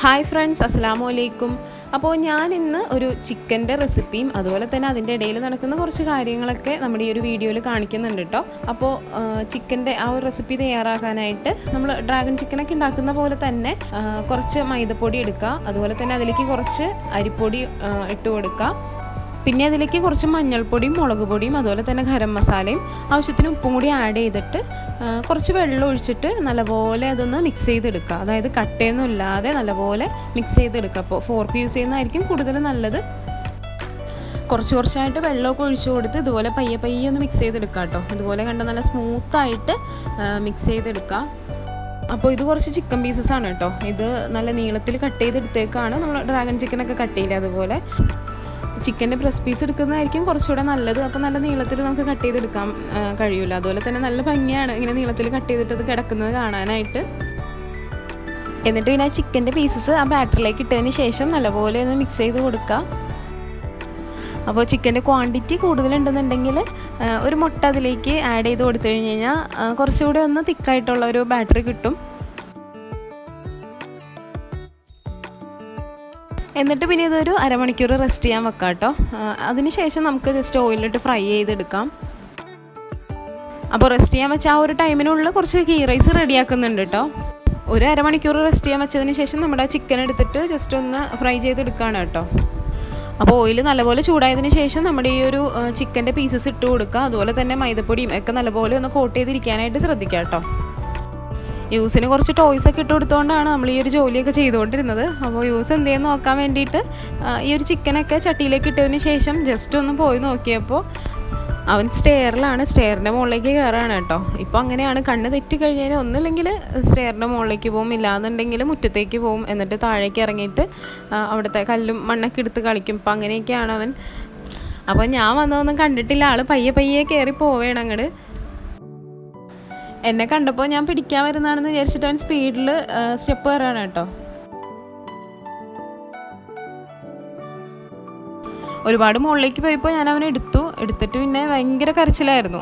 Hi friends അസ്സാമു അലൈക്കും അപ്പോൾ ഞാൻ ഇന്ന് ഒരു ചിക്കന്റെ റെസിപ്പിയും അതുപോലെ തന്നെ അതിന്റെ ഇടയിൽ നടക്കുന്ന കുറച്ച് കാര്യങ്ങളൊക്കെ നമ്മുടെ ഈ ഒരു വീഡിയോയിൽ കാണിക്കുന്നുണ്ട് കേട്ടോ. അപ്പോൾ ചിക്കന്റെ ആ ഒരു റെസിപ്പി തയ്യാറാക്കാനായിട്ട് നമ്മൾ ഡ്രാഗൺ ചിക്കനൊക്കെ ഉണ്ടാക്കുന്ന പോലെ തന്നെ കുറച്ച് മൈദപ്പൊടി എടുക്കുക. അതുപോലെ തന്നെ അതിലേക്ക് കുറച്ച് അരിപ്പൊടി ഇട്ട് കൊടുക്കുക. പിന്നെ അതിലേക്ക് കുറച്ച് മഞ്ഞൾപ്പൊടിയും മുളക് പൊടിയും അതുപോലെ തന്നെ ഗരം മസാലയും ആവശ്യത്തിന് ഉപ്പും കൂടി ആഡ് ചെയ്തിട്ട് കുറച്ച് വെള്ളം ഒഴിച്ചിട്ട് നല്ലപോലെ അതൊന്ന് മിക്സ് ചെയ്തെടുക്കുക. അതായത് കട്ടയൊന്നും ഇല്ലാതെ നല്ലപോലെ മിക്സ് ചെയ്തെടുക്കുക. അപ്പോൾ ഫോർക്ക് യൂസ് ചെയ്യുന്നതായിരിക്കും കൂടുതൽ നല്ലത്. കുറച്ച് കുറച്ചായിട്ട് വെള്ളമൊക്കെ ഒഴിച്ചു കൊടുത്ത് ഇതുപോലെ പയ്യെ പയ്യെ ഒന്ന് മിക്സ് ചെയ്തെടുക്കുക കേട്ടോ. ഇതുപോലെ കണ്ട നല്ല സ്മൂത്തായിട്ട് മിക്സ് ചെയ്തെടുക്കുക. അപ്പോൾ ഇത് കുറച്ച് ചിക്കൻ പീസസ് ആണ് കേട്ടോ. ഇത് നല്ല നീളത്തിൽ കട്ട് ചെയ്തെടുത്തേക്കാണ്. നമ്മൾ ഡ്രാഗൺ ചിക്കനൊക്കെ കട്ട് ചെയ്യില്ല അതുപോലെ. ചിക്കന്റെ ബ്രസ്റ്റ് പീസ് എടുക്കുന്നതായിരിക്കും കുറച്ചുകൂടെ നല്ലത്. അപ്പോൾ നല്ല നീളത്തിൽ നമുക്ക് കട്ട് ചെയ്തെടുക്കാൻ കഴിയില്ല കഴിയൂല. അതുപോലെ തന്നെ നല്ല ഭംഗിയാണ് ഇങ്ങനെ നീളത്തിൽ കട്ട് ചെയ്തിട്ട് അത് കിടക്കുന്നത് കാണാനായിട്ട്. എന്നിട്ട് പിന്നെ ആ ചിക്കന്റെ പീസസ് ആ ബാറ്ററിലേക്ക് ഇട്ടതിന് ശേഷം നല്ലപോലെ ഒന്ന് മിക്സ് ചെയ്ത് കൊടുക്കുക അപ്പോൾ ചിക്കന്റെ ക്വാണ്ടിറ്റി കൂടുതലുണ്ടെന്നുണ്ടെങ്കിൽ ഒരു മുട്ട അതിലേക്ക് ആഡ് ചെയ്ത് കൊടുത്തു കഴിഞ്ഞ് കഴിഞ്ഞാൽ കുറച്ചുകൂടി ഒന്ന് തിക്കായിട്ടുള്ള ഒരു ബാറ്ററി കിട്ടും. എന്നിട്ട് പിന്നെ ഇതൊരു അരമണിക്കൂർ റെസ്റ്റ് ചെയ്യാൻ വെക്കാം കേട്ടോ. അതിനുശേഷം നമുക്ക് ജസ്റ്റ് ഓയിലിട്ട് ഫ്രൈ ചെയ്തെടുക്കാം. അപ്പോൾ റെസ്റ്റ് ചെയ്യാൻ വെച്ച ആ ഒരു ടൈമിനുള്ളിൽ കുറച്ച് ഗീ റൈസ് റെഡിയാക്കുന്നുണ്ട് കേട്ടോ. ഒരു അരമണിക്കൂർ റെസ്റ്റ് ചെയ്യാൻ വെച്ചതിന് ശേഷം നമ്മുടെ ചിക്കൻ എടുത്തിട്ട് ജസ്റ്റ് ഒന്ന് ഫ്രൈ ചെയ്തെടുക്കുകയാണ് കേട്ടോ. അപ്പോൾ ഓയിൽ നല്ലപോലെ ചൂടായതിന് ശേഷം നമ്മുടെ ഈ ഒരു ചിക്കന്റെ പീസസ് ഇട്ട് കൊടുക്കുക അതുപോലെ തന്നെ മൈദപ്പൊടിയും ഒക്കെ നല്ലപോലെ ഒന്ന് കോട്ട് ചെയ്തിരിക്കാനായിട്ട് ശ്രദ്ധിക്കാം കേട്ടോ. യൂസിന് കുറച്ച് ടോയ്സ് ഒക്കെ ഇട്ട് കൊടുത്തുകൊണ്ടാണ് നമ്മൾ ഈ ഒരു ജോലിയൊക്കെ ചെയ്തുകൊണ്ടിരുന്നത്. അപ്പോൾ യൂസ് എന്ത് നോക്കാൻ വേണ്ടിയിട്ട് ഈ ഒരു ചിക്കനൊക്കെ ചട്ടിയിലേക്ക് ഇട്ടതിന് ശേഷം ജസ്റ്റ് ഒന്ന് പോയി നോക്കിയപ്പോൾ അവൻ സ്റ്റെയറിലാണ് സ്റ്റെയറിന്റെ മുകളിലേക്ക് കയറാണ് കേട്ടോ. ഇപ്പോൾ അങ്ങനെയാണ്. കണ്ണ് തെറ്റി കഴിഞ്ഞാൽ ഒന്നുമില്ലെങ്കിൽ സ്റ്റെയറിന്റെ മുകളിലേക്ക് പോകും ഇല്ലാന്നുണ്ടെങ്കിൽ മുറ്റത്തേക്ക് പോകും എന്നിട്ട് താഴേക്ക് ഇറങ്ങിയിട്ട് അവിടുത്തെ കല്ലും മണ്ണൊക്കെ എടുത്ത് കളിക്കും. ഇപ്പം അങ്ങനെയൊക്കെയാണ് അവൻ. അപ്പോൾ ഞാൻ വന്നതൊന്നും കണ്ടിട്ടില്ല. ആൾ പയ്യെ പയ്യെ കയറി പോവേണം അങ്ങോട്ട് എന്നെ കണ്ടപ്പോൾ ഞാൻ പിടിക്കാൻ വരുന്നതാണെന്ന് വിചാരിച്ചിട്ട് അവൻ സ്പീഡിൽ സ്റ്റെപ്പ് കയറാണ് കേട്ടോ. ഒരുപാട് മുകളിലേക്ക് പോയപ്പോൾ ഞാൻ അവനെ എടുത്തു. എടുത്തിട്ട് പിന്നെ ഭയങ്കര കരച്ചിലായിരുന്നു.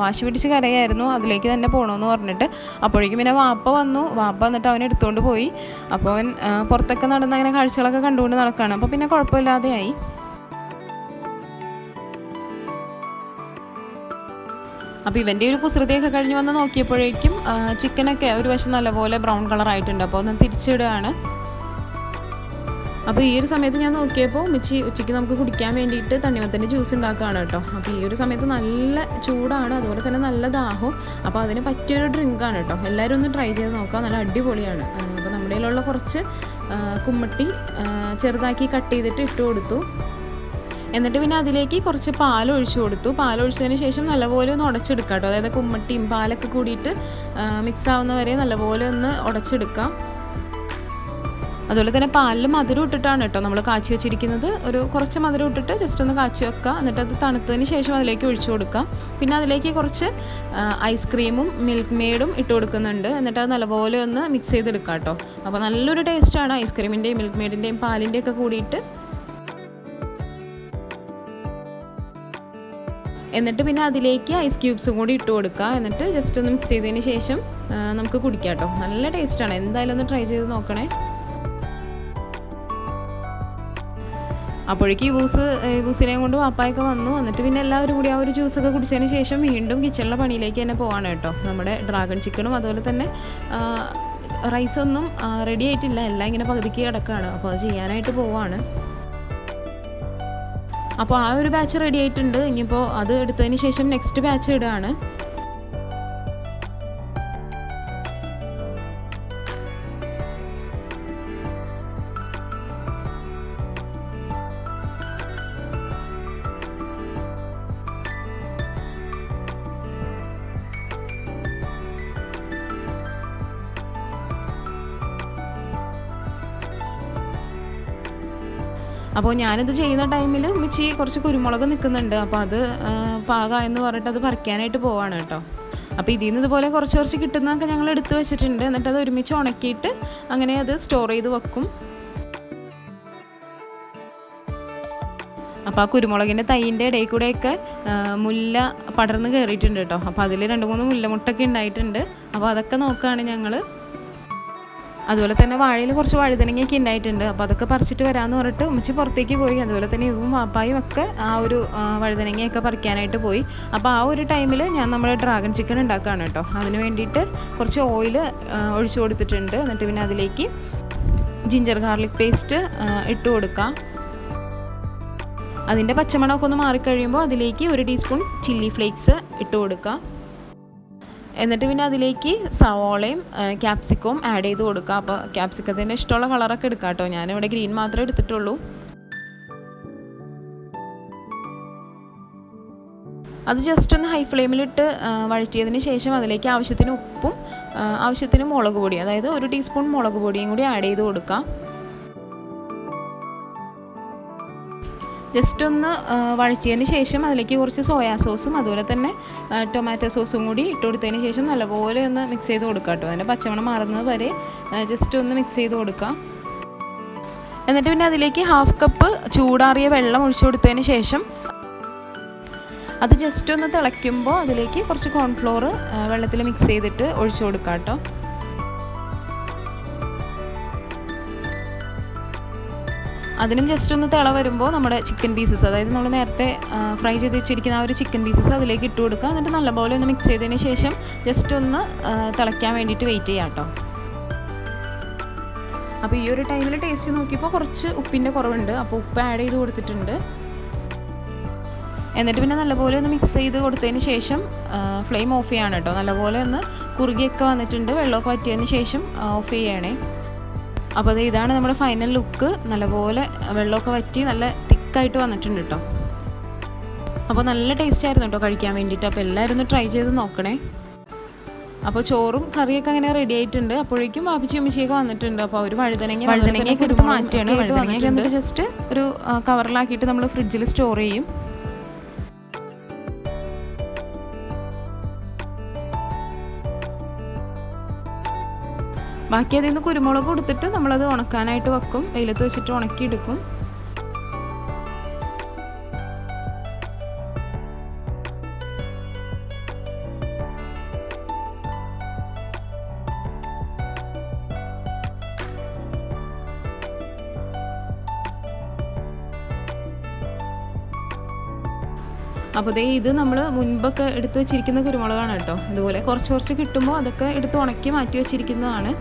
വാശി പിടിച്ച് കരയായിരുന്നു. അതിലേക്ക് തന്നെ പോകണമെന്ന് പറഞ്ഞിട്ട്. അപ്പോഴേക്കും പിന്നെ വാപ്പ വന്നു. വാപ്പ വന്നിട്ട് അവനെ എടുത്തുകൊണ്ട് പോയി. അപ്പോൾ അവൻ പുറത്തൊക്കെ നടന്ന് അങ്ങനെ കാഴ്ചകളൊക്കെ കണ്ടുകൊണ്ട് നടക്കുകയാണ് അപ്പോൾ പിന്നെ കുഴപ്പമില്ലാതെയായി. അപ്പോൾ ഇവന്റെ ഒരു കുസൃതിയൊക്കെ കഴിഞ്ഞ് വന്ന് നോക്കിയപ്പോഴേക്കും ചിക്കനൊക്കെ ഒരു വശം നല്ലപോലെ ബ്രൗൺ കളറായിട്ടുണ്ട് അപ്പോൾ ഒന്ന് തിരിച്ചിടുകയാണ്. അപ്പോൾ ഈ ഒരു സമയത്ത് ഞാൻ നോക്കിയപ്പോൾ ഉച്ചി ഉച്ചയ്ക്ക് നമുക്ക് കുടിക്കാൻ വേണ്ടിയിട്ട് തണ്ണിമത്തന്റെ ജ്യൂസ് ഉണ്ടാക്കുകയാണ് കേട്ടോ. അപ്പോൾ ഈ ഒരു സമയത്ത് നല്ല ചൂടാണ് അതുപോലെ തന്നെ നല്ല ദാഹവും. അപ്പോൾ അതിന് പറ്റിയൊരു ഡ്രിങ്കാണ് കേട്ടോ. എല്ലാവരും ഒന്ന് ട്രൈ ചെയ്ത് നോക്കുക. നല്ല അടിപൊളിയാണ്. അപ്പോൾ നമ്മുടെ കയ്യിലുള്ള കുറച്ച് കുമ്മട്ടി ചെറുതാക്കി കട്ട് ചെയ്തിട്ട് ഇട്ട് കൊടുത്തു. എന്നിട്ട് പിന്നെ അതിലേക്ക് കുറച്ച് പാൽ ഒഴിച്ചു കൊടുത്തു. പാൽ ഒഴിച്ചതിന് ശേഷം നല്ലപോലെ ഒന്ന് ഉടച്ചെടുക്കാം കേട്ടോ അതായത് കുമ്മട്ടിയും പാലൊക്കെ കൂടിയിട്ട് മിക്സ് ആവുന്ന വരെ നല്ലപോലെ ഒന്ന് ഉടച്ചെടുക്കാം. അതുപോലെ തന്നെ പാലിൽ മധുരം ഇട്ടിട്ടാണ് കേട്ടോ നമ്മൾ കാച്ചി വെച്ചിരിക്കുന്നത്. ഒരു കുറച്ച് മധുരം ഇട്ടിട്ട് ജസ്റ്റ് ഒന്ന് കാച്ചി വെക്കുക എന്നിട്ട് അത് തണുത്തതിന് ശേഷം അതിലേക്ക് ഒഴിച്ചു കൊടുക്കാം. പിന്നെ അതിലേക്ക് കുറച്ച് ഐസ്ക്രീമും മിൽക്ക് മെയ്ഡും ഇട്ട് കൊടുക്കുന്നുണ്ട്. എന്നിട്ട് അത് നല്ലപോലെ ഒന്ന് മിക്സ് ചെയ്തെടുക്കാം കേട്ടോ അപ്പോൾ നല്ലൊരു ടേസ്റ്റാണ് ഐസ്ക്രീമിന്റെയും മിൽക്ക് മെയ്ഡിന്റെയും പാലിന്റെയൊക്കെ കൂടിയിട്ട് എന്നിട്ട് പിന്നെ അതിലേക്ക് ഐസ് ക്യൂബ്സും കൂടി ഇട്ട് കൊടുക്കുക എന്നിട്ട് ജസ്റ്റ് ഒന്ന് മിക്സ് ചെയ്തതിന് ശേഷം നമുക്ക് കുടിക്കാം കേട്ടോ നല്ല ടേസ്റ്റാണ് എന്തായാലും ഒന്ന് ട്രൈ ചെയ്ത് നോക്കണേ. അപ്പോഴേക്ക് ബൂസ് ബൂസിനെയും കൊണ്ട് വാപ്പായൊക്കെ വന്നു. എന്നിട്ട് പിന്നെ എല്ലാവരും കൂടി ആ ഒരു ജ്യൂസൊക്കെ കുടിച്ചതിന് ശേഷം വീണ്ടും കിച്ചണിലെ പണിയിലേക്ക് തന്നെ പോവാണ് കേട്ടോ നമ്മുടെ ഡ്രാഗൺ ചിക്കനും അതുപോലെ തന്നെ റൈസൊന്നും റെഡി ആയിട്ടില്ല. എല്ലാം ഇങ്ങനെ പകുതിക്ക് കിടക്കുകയാണ് അപ്പോൾ അത് ചെയ്യാനായിട്ട് പോവാണ്. അപ്പോൾ ആ ഒരു ബാച്ച് റെഡി ആയിട്ടുണ്ട്. ഇനിയിപ്പോൾ അത് എടുത്തതിന് ശേഷം നെക്സ്റ്റ് ബാച്ച് ഇടുകയാണ്. അപ്പോൾ ഞാനിത് ചെയ്യുന്ന ടൈമിൽ മിച്ചി കുറച്ച് കുരുമുളക് നിൽക്കുന്നുണ്ട് അപ്പോൾ അത് പാക എന്ന് പറഞ്ഞിട്ട് അത് പറിക്കാനായിട്ട് പോവാണ് കേട്ടോ. അപ്പോൾ ഇതിൽ നിന്ന് ഇതുപോലെ കുറച്ച് കുറച്ച് കിട്ടുന്നതൊക്കെ ഞങ്ങൾ എടുത്ത് വെച്ചിട്ടുണ്ട്. എന്നിട്ട് അത് ഒരുമിച്ച് ഉണക്കിയിട്ട് അങ്ങനെ അത് സ്റ്റോർ ചെയ്ത് വെക്കും. അപ്പോൾ ആ കുരുമുളകിന്റെ തൈന്റെ ഇടയിൽ കൂടെയൊക്കെ മുല്ല പടർന്ന് കയറിയിട്ടുണ്ട് കേട്ടോ. അപ്പോൾ അതിൽ രണ്ട് മൂന്ന് മുല്ലമുട്ടൊക്കെ ഉണ്ടായിട്ടുണ്ട്. അപ്പോൾ അതൊക്കെ നോക്കുകയാണ് ഞങ്ങൾ അതുപോലെ തന്നെ വാഴയിൽ കുറച്ച് വഴുതനങ്ങയൊക്കെ ഉണ്ടായിട്ടുണ്ട്. അപ്പോൾ അതൊക്കെ പറിച്ചിട്ട് വരാമെന്ന് പറഞ്ഞിട്ട് ഉമ്മച്ചി പുറത്തേക്ക് പോയി. അതുപോലെ തന്നെ ഇവും വാപ്പായും ഒക്കെ ആ ഒരു വഴുതനങ്ങയൊക്കെ പറിക്കാനായിട്ട് പോയി. അപ്പോൾ ആ ഒരു ടൈമിൽ ഞാൻ നമ്മുടെ ഡ്രാഗൺ ചിക്കൻ ഉണ്ടാക്കുകയാണ് കേട്ടോ. അതിന് വേണ്ടിയിട്ട് കുറച്ച് ഓയിൽ ഒഴിച്ചു കൊടുത്തിട്ടുണ്ട്. എന്നിട്ട് പിന്നെ അതിലേക്ക് ജിഞ്ചർ ഗാർലിക് പേസ്റ്റ് ഇട്ട് കൊടുക്കാം. അതിന്റെ പച്ചമണമൊക്കെ ഒന്ന് മാറിക്കഴിയുമ്പോൾ അതിലേക്ക് ഒരു ടീസ്പൂൺ ചില്ലി ഫ്ലേക്സ് ഇട്ട് കൊടുക്കുക എന്നിട്ട് പിന്നെ അതിലേക്ക് സവോളയും ക്യാപ്സിക്കവും ആഡ് ചെയ്ത് കൊടുക്കുക അപ്പോൾ ക്യാപ്സിക്കത്തിന്റെ ഇഷ്ടമുള്ള കളറൊക്കെ എടുക്കാം കേട്ടോ ഞാനിവിടെ ഗ്രീൻ മാത്രമേ എടുത്തിട്ടുള്ളൂ. അത് ജസ്റ്റ് ഒന്ന് ഹൈ ഫ്ലെയിമിലിട്ട് വഴറ്റിയതിന് ശേഷം അതിലേക്ക് ആവശ്യത്തിന് ഉപ്പും ആവശ്യത്തിന് മുളക് പൊടി അതായത് ഒരു ടീസ്പൂൺ മുളക് പൊടിയും കൂടി ആഡ് ചെയ്ത് കൊടുക്കാം. ജസ്റ്റ് ഒന്ന് വഴച്ചതിന് ശേഷം അതിലേക്ക് കുറച്ച് സോയാ സോസും അതുപോലെ തന്നെ ടൊമാറ്റോ സോസും കൂടി ഇട്ട് കൊടുത്തതിന് ശേഷം നല്ലപോലെ ഒന്ന് മിക്സ് ചെയ്ത് കൊടുക്കുക കേട്ടോ. അതിന്റെ പച്ചമണം മാറുന്നത് വരെ ജസ്റ്റ് ഒന്ന് മിക്സ് ചെയ്ത് കൊടുക്കാം. എന്നിട്ട് പിന്നെ അതിലേക്ക് ഹാഫ് കപ്പ് ചൂടാറിയ വെള്ളം ഒഴിച്ചു കൊടുത്തതിന് ശേഷം അത് ജസ്റ്റ് ഒന്ന് തിളയ്ക്കുമ്പോൾ അതിലേക്ക് കുറച്ച് കോൺഫ്ലോർ വെള്ളത്തിൽ മിക്സ് ചെയ്തിട്ട് ഒഴിച്ചു കൊടുക്കാം കേട്ടോ. അതിനും ജസ്റ്റ് ഒന്ന് തിള വരുമ്പോൾ നമ്മുടെ ചിക്കൻ പീസസ് അതായത് നമ്മൾ നേരത്തെ ഫ്രൈ ചെയ്ത് വെച്ചിരിക്കുന്ന ആ ഒരു ചിക്കൻ പീസസ് അതിലേക്ക് ഇട്ട് കൊടുക്കുക. എന്നിട്ട് നല്ലപോലെ ഒന്ന് മിക്സ് ചെയ്തതിന് ശേഷം ജസ്റ്റ് ഒന്ന് തിളയ്ക്കാൻ വേണ്ടിയിട്ട് വെയിറ്റ് ചെയ്യാം കേട്ടോ അപ്പോൾ ഈ ഒരു ടൈമിൽ ടേസ്റ്റ് നോക്കിയപ്പോൾ കുറച്ച് ഉപ്പിന്റെ കുറവുണ്ട്. അപ്പോൾ ഉപ്പ് ആഡ് ചെയ്ത് കൊടുത്തിട്ടുണ്ട്. എന്നിട്ട് പിന്നെ നല്ലപോലെ ഒന്ന് മിക്സ് ചെയ്ത് കൊടുത്തതിന് ശേഷം ഫ്ലെയിം ഓഫ് ചെയ്യാണ് കേട്ടോ നല്ലപോലെ ഒന്ന് കുറുകിയൊക്കെ വന്നിട്ടുണ്ട്. വെള്ളമൊക്കെ വറ്റിയതിന് ശേഷം ഓഫ് ചെയ്യണേ. അപ്പോൾ അത് ഇതാണ് നമ്മുടെ ഫൈനൽ ലുക്ക് നല്ലപോലെ വെള്ളമൊക്കെ വറ്റി നല്ല തിക്കായിട്ട് വന്നിട്ടുണ്ട് കേട്ടോ അപ്പോൾ നല്ല ടേസ്റ്റ് ആയിരുന്നു കേട്ടോ കഴിക്കാൻ വേണ്ടിയിട്ട്. അപ്പോൾ എല്ലാവരും ഒന്ന് ട്രൈ ചെയ്ത് നോക്കണേ. അപ്പോൾ ചോറും കറിയൊക്കെ അങ്ങനെ റെഡി ആയിട്ടുണ്ട്. അപ്പോഴേക്കും വാപ്പിച്ചി ഉമ്മിച്ചിയൊക്കെ വന്നിട്ടുണ്ട്. അപ്പോൾ അവർ വഴുതനങ്ങ വഴുതനങ്ങയൊക്കെ എടുത്ത് മാറ്റിയാണ് വഴുതനങ്ങയൊക്കെ എന്നിട്ട് ജസ്റ്റ് ഒരു കവറിലാക്കിയിട്ട് നമ്മൾ ഫ്രിഡ്ജിൽ സ്റ്റോർ ചെയ്യും. ബാക്കി അതിൽ നിന്ന് കുരുമുളക് കൊടുത്തിട്ട് നമ്മളത് ഉണക്കാനായിട്ട് വെക്കും. വെയിലത്ത് വെച്ചിട്ട് ഉണക്കിയെടുക്കും. അപ്പോൾ ദേ ഇത് നമ്മൾ മുൻപൊക്കെ എടുത്ത് വെച്ചിരിക്കുന്ന കുരുമുളകാണ് കേട്ടോ. അതുപോലെ കുറച്ച് കുറച്ച് കിട്ടുമ്പോൾ അതൊക്കെ എടുത്ത് ഉണക്കി മാറ്റി വെച്ചിരിക്കുന്നതാണ്.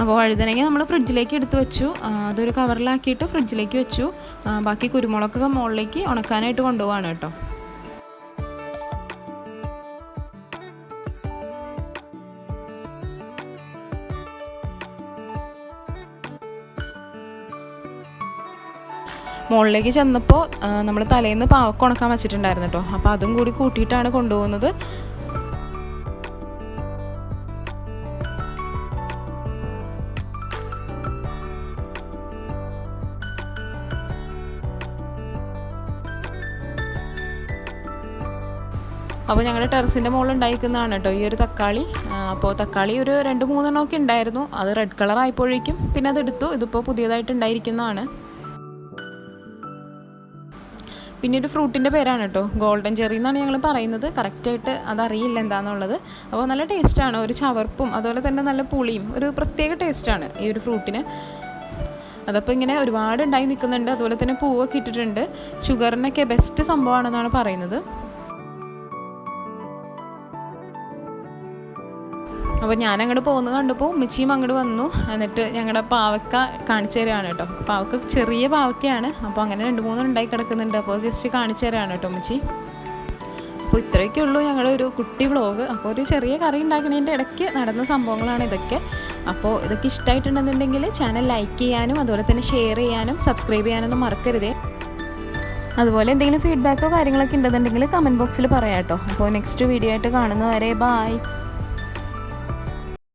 അപ്പോൾ വഴുതനങ്ങ നമ്മൾ ഫ്രിഡ്ജിലേക്ക് എടുത്ത് വെച്ചു. അതൊരു കവറിലാക്കിയിട്ട് ഫ്രിഡ്ജിലേക്ക് വെച്ചു. ബാക്കി കുരുമുളകൊക്കെ മുകളിലേക്ക് ഉണക്കാനായിട്ട് കൊണ്ടുപോവാണ് കേട്ടോ. മുകളിലേക്ക് ചെന്നപ്പോൾ നമ്മൾ തലേന്ന് പാവക്ക ഉണക്കാൻ വെച്ചിട്ടുണ്ടായിരുന്നു കേട്ടോ. അപ്പോൾ അതും കൂടി കൂട്ടിയിട്ടാണ് കൊണ്ടുപോകുന്നത്. അപ്പോൾ ഞങ്ങളുടെ ടെറസിന്റെ മുകളിൽ ഉണ്ടായിരിക്കുന്നതാണ് കേട്ടോ ഈ ഒരു തക്കാളി. അപ്പോൾ തക്കാളി ഒരു രണ്ട് മൂന്നെണ്ണമൊക്കെ ഉണ്ടായിരുന്നു. അത് റെഡ് കളർ ആയപ്പോഴേക്കും പിന്നെ അതെടുത്തു ഇതിപ്പോൾ പുതിയതായിട്ട് ഉണ്ടായിരിക്കുന്നതാണ്. പിന്നെ ഒരു ഫ്രൂട്ടിന്റെ പേരാണ് കേട്ടോ. ഗോൾഡൻ ചെറി എന്നാണ് ഞങ്ങൾ പറയുന്നത്. കറക്റ്റായിട്ട് അതറിയില്ല എന്താണെന്നുള്ളത് അപ്പോൾ നല്ല ടേസ്റ്റാണ് ഒരു ചവർപ്പും അതുപോലെ തന്നെ നല്ല പുളിയും. ഒരു പ്രത്യേക ടേസ്റ്റാണ് ഈ ഒരു ഫ്രൂട്ടിന്. അതപ്പോൾ ഇങ്ങനെ ഒരുപാട് ഉണ്ടായി നിൽക്കുന്നുണ്ട് അതുപോലെ തന്നെ പൂവൊക്കെ ഇട്ടിട്ടുണ്ട്. ഷുഗറിനൊക്കെ ബെസ്റ്റ് സംഭവമാണെന്നാണ് പറയുന്നത്. അപ്പോൾ ഞാൻ അങ്ങോട്ട് പോകുന്നത് കണ്ടപ്പോൾ ഉമ്മച്ചിയും അങ്ങോട്ട് വന്നു. എന്നിട്ട് ഞങ്ങളുടെ പാവക്ക കാണിച്ചു തരാണ് കേട്ടോ പാവക്ക ചെറിയ പാവക്കയാണ്. അപ്പോൾ അങ്ങനെ രണ്ട് മൂന്ന് ഉണ്ടായി കിടക്കുന്നുണ്ട്. അപ്പോൾ ജസ്റ്റ് കാണിച്ചു തരാണ് കേട്ടോ ഉമ്മച്ചി. അപ്പോൾ ഇത്രയൊക്കെ ഉള്ളൂ ഞങ്ങളുടെ ഒരു കുട്ടി വ്ളോഗ്. അപ്പോൾ ഒരു ചെറിയ കറി ഉണ്ടാക്കുന്നതിന്റെ ഇടയ്ക്ക് നടന്ന സംഭവങ്ങളാണ് ഇതൊക്കെ. അപ്പോൾ ഇതൊക്കെ ഇഷ്ടമായിട്ടുണ്ടെന്നുണ്ടെങ്കിൽ ചാനൽ ലൈക്ക് ചെയ്യാനും അതുപോലെ തന്നെ ഷെയർ ചെയ്യാനും സബ്സ്ക്രൈബ് ചെയ്യാനൊന്നും മറക്കരുതേ. അതുപോലെ എന്തെങ്കിലും ഫീഡ്ബാക്കോ കാര്യങ്ങളൊക്കെ ഉണ്ടെന്നുണ്ടെങ്കിൽ കമന്റ് ബോക്സിൽ പറയാം കേട്ടോ അപ്പോൾ നെക്സ്റ്റ് വീഡിയോ ആയിട്ട് കാണുന്നവരെ ബായ്